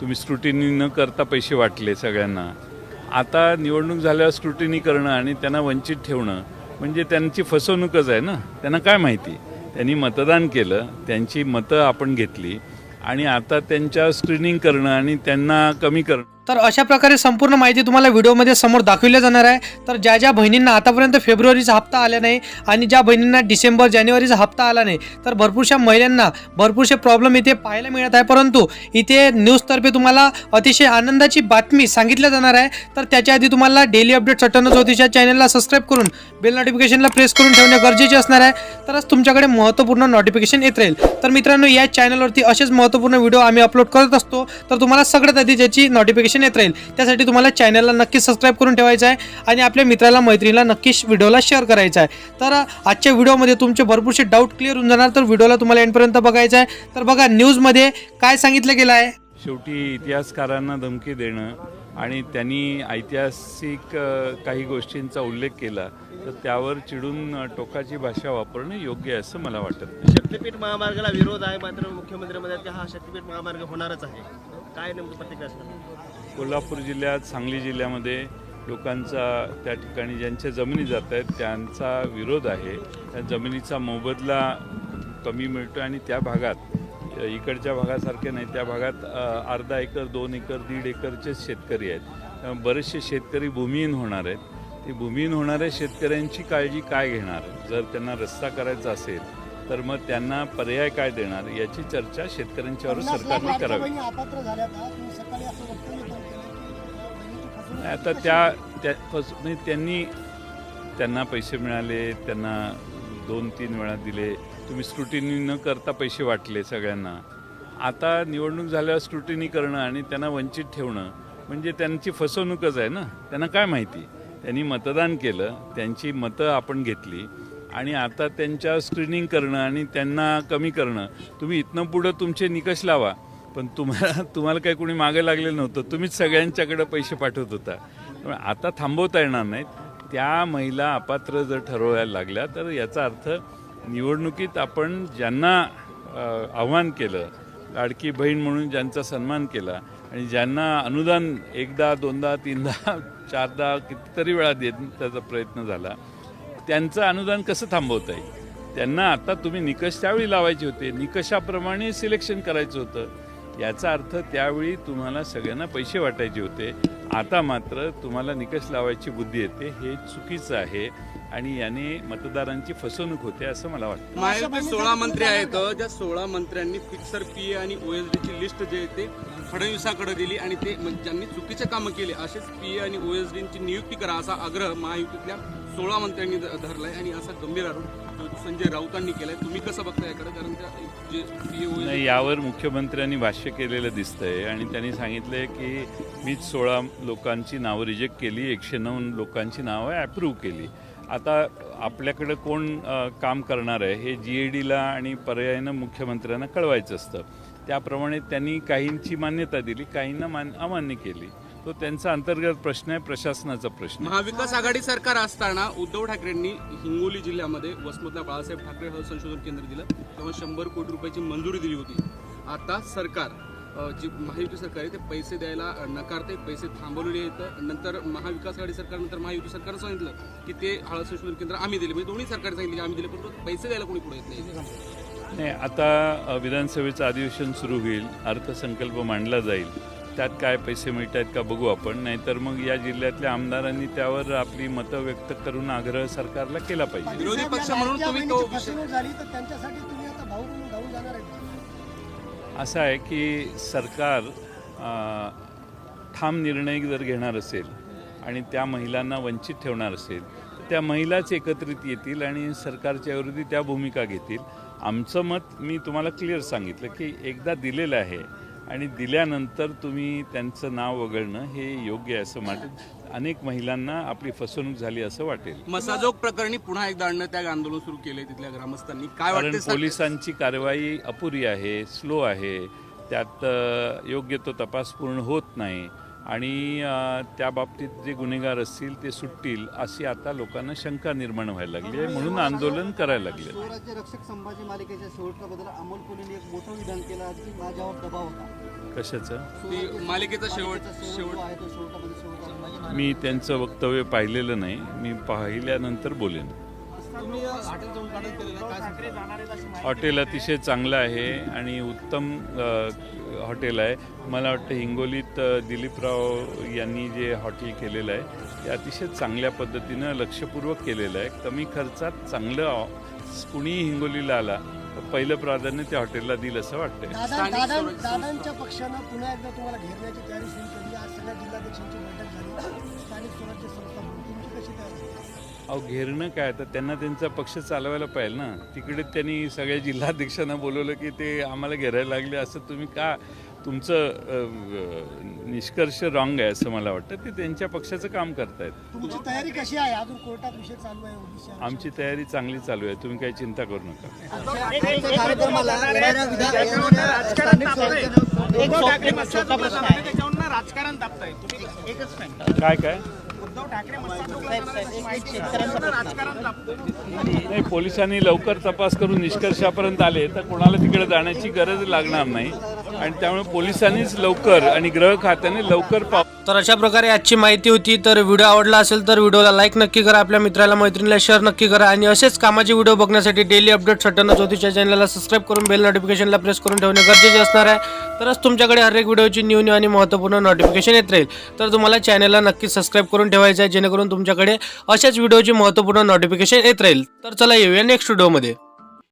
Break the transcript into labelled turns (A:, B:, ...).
A: तुम्ही स्क्रुटिनी न करता पैसे वाटले सगळ्यांना. आता निवडणूक झाल्यावर स्क्रुटिनी करणं आणि त्यांना वंचित ठेवणं म्हणजे त्यांची फसवणूकच आहे ना? त्यांना काय माहिती? त्यांनी मतदान केलं त्यांची मतं आपण घेतली आणि आता त्यांच्या स्क्रीनिंग करणं आणि त्यांना कमी करणं.
B: तर अशा प्रकारे संपूर्ण माहिती तुम्हाला व्हिडिओमध्ये समोर दाखवली जाणार आहे. तर ज्या ज्या बहिणींना आतापर्यंत फेब्रुवारीचा हप्ता आला नाही आणि ज्या बहिणींना डिसेंबर जानेवारीचा हप्ता आला नाही तर भरपूरशा महिलांना भरपूरसे प्रॉब्लेम इथे पाहायला मिळत आहे. परंतु इथे न्यूजतर्फे तुम्हाला अतिशय आनंदाची बातमी सांगितल्या जाणार आहे. तर त्याच्या आधी तुम्हाला डेली अपडेट सटन ज्योतिषा चॅनलला सबस्क्राईब करून बेल नोटिफिकेशनला प्रेस करून ठेवणे गरजेचे असणार आहे. तरच तुमच्याकडे महत्त्वपूर्ण नोटिफिकेशन येत राहील. तर मित्रांनो या चॅनलवरती असेच महत्त्वपूर्ण व्हिडिओ आम्ही अपलोड करत असतो. तर तुम्हाला सगळ्यात आधी ज्याची नोटिफिकेशन येत राहील त्यासाठी तुम्हाला चॅनलला नक्की सबस्क्राईब करून ठेवायचं आहे आणि आपल्या मित्राला मैत्रिणीला नक्की व्हिडिओला शेअर करायचा आहे. तर आजच्या व्हिडिओमध्ये तुमचे भरपूरसे डाऊट क्लिअर होऊन जाणार. तर व्हिडिओला तुम्हाला एंडपर्यंत बघायचं आहे. तर बघा न्यूजमध्ये काय सांगितलं गेलं आहे?
A: शेवटी इतिहासकारांना धमकी देणं आणि त्यांनी ऐतिहासिक काही गोष्टींचा उल्लेख केला. तर त्यावर चिडून टोकाची भाषा वापरणं योग्य आहे असं मला वाटत नाही.
C: शक्तीपीठ महामार्गाला विरोध आहे मात्र मुख्यमंत्री म्हणतात की हा शक्तीपीठ महामार्ग होणारच आहे. काय नेमकं प्रतिक्रिया असणार?
A: कोल्हापूर जिल्ह्यात सांगली जिल्ह्यामध्ये लोकांचा त्या ठिकाणी ज्यांच्या जमिनी जात आहेत त्यांचा विरोध आहे. त्या जमिनीचा मोबदला कमी मिळतो आणि त्या भागात इकडच्या भागासारख्या नाही त्या भागात अर्धा एकर दोन एकर दीड एकरचेच शेतकरी आहेत. बरेचसे शेतकरी भूमिहीन होणार आहेत. ते भूमिहीन होणाऱ्या शेतकऱ्यांची काळजी काय घेणार? जर त्यांना रस्ता करायचा असेल तर मग त्यांना पर्याय काय देणार? याची चर्चा शेतकऱ्यांच्यावर सरकारने करावी. आता त्या त्या फस म्हणजे त्यांनी त्यांना पैसे मिळाले त्यांना दोन तीन वेळा दिले. तुम्ही स्क्रुटिनी न करता पैसे वाटले सगळ्यांना. आता निवडणूक झाल्यावर स्क्रुटिनी करणं आणि त्यांना वंचित ठेवणं म्हणजे त्यांची फसवणूकच आहे ना? त्यांना काय माहिती? त्यांनी मतदान केलं त्यांची मतं आपण घेतली आणि आता त्यांच्या स्क्रीनिंग करणं आणि त्यांना कमी करणं. तुम्ही इथनं पुढं तुमचे निकष लावा पण तुम्हाला तुम्हाला काही कोणी मागे लागलेलं नव्हतं. तुम्हीच सगळ्यांच्याकडे पैसे पाठवत होता. त्यामुळे आता थांबवता येणार नाहीत. त्या महिला अपात्र जर ठरवायला लागल्या तर याचा अर्थ निवडणुकीत आपण ज्यांना आव्हान केलं लाडकी बहीण म्हणून ज्यांचा सन्मान केला आणि ज्यांना अनुदान एकदा दोनदा तीनदा चारदा कितीतरी वेळा देण्याचा प्रयत्न झाला. त्यांचं अनुदान कसं थांबवता येईल? त्यांना आता तुम्ही निकष त्यावेळी लावायचे होते. निकषाप्रमाणे सिलेक्शन करायचं होतं. याचा अर्थ त्यावेळी तुम्हाला सगळ्यांना पैसे वाटायचे होते. आता मात्र तुम्हाला निकष लावायची बुद्धी येते. हे चुकीचं आहे. आणि याने मतदारांची फसवणूक होते असं मला वाटतं.
D: महायुतीत सोळा मंत्री आहेत. ज्या सोळा मंत्र्यांनी फिक्सर पी आणि ओएसडीची लिस्ट जे आहे ते फडणवीसाकडे दिली आणि ते ज्यांनी चुकीचे कामं केले असेच पी आणि ओएसडीची नियुक्ती करा असा आग्रह महायुतीतल्या सोळा मंत्र्यांनी धरलाय आणि असा गंभीर आरोप संजय राऊतांनी केलाय. तुम्ही कसं बघता याकडे? कारण त्या जे पी
A: नाही यावर मुख्यमंत्र्यांनी भाष्य केलेलं दिसतंय आणि त्यांनी सांगितलंय की मीच सोळा लोकांची नावं रिजेक्ट केली एकशे नऊ लोकांची नावं ॲप्रूव्ह केली. आता आपल्याकडं कोण काम करणार आहे हे जी ए डीला आणि पर्यायानं मुख्यमंत्र्यांना कळवायचं असतं. त्याप्रमाणे त्यांनी काहींची मान्यता दिली काहींना मान अमान्य केली. तो त्यांचा अंतर्गत प्रश्न आहे प्रशासनाचा प्रश्न
D: महाविकास आघाडी सरकार असताना उद्धव ठाकरेंनी हिंगोली जिल्ह्यामध्ये वसमतला बाळासाहेब ठाकरे हळ संशोधन केंद्र दिलं. तेव्हा शंभर कोटी रुपयाची मंजुरी दिली होती. आता सरकार जी महायुती सरकार आहे ते पैसे द्यायला नकारते पैसे थांबवलेले आहेत. नंतर महाविकास आघाडी सरकार नंतर महायुती सरकारनं सांगितलं की ते हळद संशोधन केंद्र आम्ही दिले. म्हणजे दोन्ही सरकार सांगितले की आम्ही दिले पण तो पैसे द्यायला कोणी पुढे येत नाही.
A: नाही आता विधानसभेचं अधिवेशन सुरू होईल अर्थसंकल्प मांडला जाईल. त्यात काय पैसे मिळत आहेत का बघू आपण. नाहीतर मग या जिल्ह्यातल्या आमदारांनी त्यावर आपली मतं व्यक्त करून आग्रह सरकारला केला पाहिजे.
D: विरोधी पक्ष म्हणून तुम्ही तो
A: असं आहे की सरकार ठाम निर्णय जर घेणार असेल आणि त्या महिलांना वंचित ठेवणार असेल त्या महिलाच एकत्रित येतील आणि सरकारच्या विरोधी त्या भूमिका घेतील. आमचं मत मी तुम्हाला क्लिअर सांगितलं की एकदा दिलेलं आहे आणि दिल्यानंतर तुम्ही त्यांचं नाव वगळणं हे योग्य आहे असं वाटेल अनेक महिलांना आपली फसवणूक झाली असं वाटेल.
D: मसाजोग प्रकरणी पुन्हा एकदा अण्णत्याग आंदोलन सुरू केलंय तिथल्या ग्रामस्थांनी. काय
A: कारण
D: वाटतं
A: पोलिसांची कारवाई अपुरी आहे स्लो आहे. त्यात अ, योग्य तो तपास पूर्ण होत नाही. आणि त्या बाबतीत जे गुन्हेगार असतील ते सुटतील अशी आता लोकांना शंका निर्माण व्हायला लागली आहे. म्हणून आंदोलन करायला लागले.
E: शिवराज्य रक्षक संभाजी मालिकेच्या अमोल कोल्हेने एक मोठं विधान केलं की माझ्यावर दबाव होता.
A: कशाचं?
D: मालिकेचा शेवट-.
A: मी त्यांचं वक्तव्य पाहिलेलं नाही. मी पाहिल्यानंतर बोलेन.
D: हॉटेल
A: अतिशय चांगलं आहे आणि उत्तम हॉटेल आहे. मला वाटतं हिंगोलीत दिलीपराव यांनी जे हॉटेल केलेलं आहे ते अतिशय चांगल्या पद्धतीनं लक्षपूर्वक केलेलं आहे. कमी खर्चात चांगलं कुणीही हिंगोलीला आला तर पहिलं प्राधान्य त्या हॉटेलला दिलं असं वाटतंय.
F: दादांच्या पक्षानं पुन्हा एकदा तुम्हाला घेरण्याची तयारी सुरू केली. आज सगळ्या जिल्हाध्यक्षांची बैठक झाली. स्थानिक स्वराज्य संस्था म्हणून तुमची कशी तयारी
A: अहो घेरणं काय? तर त्यांना त्यांचा पक्ष चालवायला पाहिजे ना. तिकडे त्यांनी सगळ्या जिल्हाध्यक्षांना बोलवलं की ते आम्हाला घेरायला लागले असं तुम्ही का तुमचं निष्कर्ष रॉंग आहे असं मला वाटतं. ते त्यांच्या पक्षाचं काम करतायत.
F: तुमची तयारी कशी आहे? अजून कोर्टात विषय चालू आहे
A: आमची तयारी चांगली चालू आहे. तुम्ही काही चिंता करू नका. काय काय?
G: उद्धव ठाकरे
A: नाही पोलिसांनी लवकर तपास करून निष्कर्षापर्यंत आले तर कोणाला तिकडे जाण्याची गरज लागणार नाही. आणि त्यामुळे पोलिसांनीच लवकर आणि गृह खात्याने लवकर पाव
H: तर अशा प्रकारे आजची माहिती होती. तर व्हिडिओ आवडला असेल तर व्हिडिओला लाईक नक्की करा आपल्या मित्राला मैत्रिणीला शेअर नक्की करा. आणि असेच कामाचे व्हिडिओ बघण्यासाठी डेली अपडेट सटन ज्योतिषच्या चॅनलला सबस्क्राईब करून बेल नोटिफिकेशनला प्रेस करून ठेवणे गरजेचे असणार आहे. तरच तुमच्याकडे हर एक व्हिडिओची न्यू न्यू आणि महत्त्वपूर्ण नोटिफिकेशन येत राहील. तर तुम्हाला चॅनलला नक्की सबस्क्राईब करून ठेवायचं आहे जेणेकरून तुमच्याकडे अशाच व्हिडिओची महत्त्वपूर्ण नोटिफिकेशन येत राहील. तर चला येऊया नेक्स्ट व्हिडिओमध्ये